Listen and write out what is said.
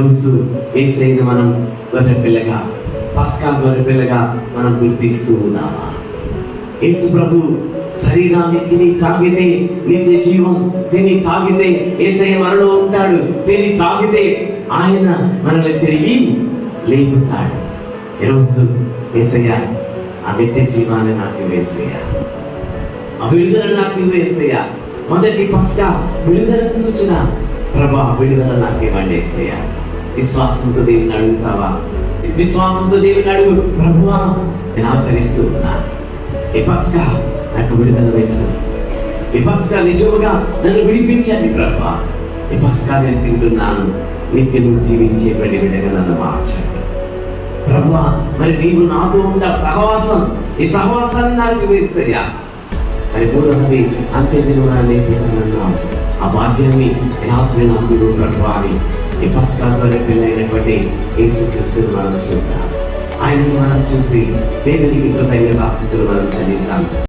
రోజు ఏసైన మనం గొర్రెపిల్లగా పస్కా గొర్రెపిల్లగా మనం గుర్తిస్తూ ఉన్నామా? యేసు ప్రభు శరీరాన్ని తిని తాగితే నిత్య జీవం తిని తాగితే ఏసై మనలో ఉంటాడు తిని తాగితే ఆయన మనల్ని తిరిగి లేపుతాడు. ఈరోజు ఏసయ్య ఆ నిత్య జీవాన్ని నాకు వేసేయ ఆ విడుదల నాకు వేసేయ మొదటి పస్కా విడుదల సూచన ప్రభా విడుదల నాకు ఇవ్వండి ఏసయ్య. విశ్వాసంతో దేవుని అడుగుతావా? విశ్వాసంతో దేవుని అడుగు. ప్రభువా నేను ఆచరిస్తూ ఉన్నాను ఈ నాకు విడుదల వేస్తుంది ఈ నిజముగా నన్ను విడిపించండి ప్రభా ఈ పస్కా నేను తింటున్నాను నిత్యం జీవించే పని విధంగా నన్ను మార్చండి. ప్రభా మరి నీవు నాతో ఉన్న సహవాసం ఈ సహవాసాన్ని నాకు వేసయ్యా. మరి మూడవది అంతే దిన లేపుతున్నాను ఆ బాధ్యాన్ని రాత్రి నాకు ప్రభా అని ఈ పస్కా ద్వారా పెళ్ళైనటువంటి యేసుక్రీస్తుని మనం చూద్దాం ఆయన మనం చూసి దేవునికి కృతజ్ఞత ఆస్తులు మనం చదివిస్తాం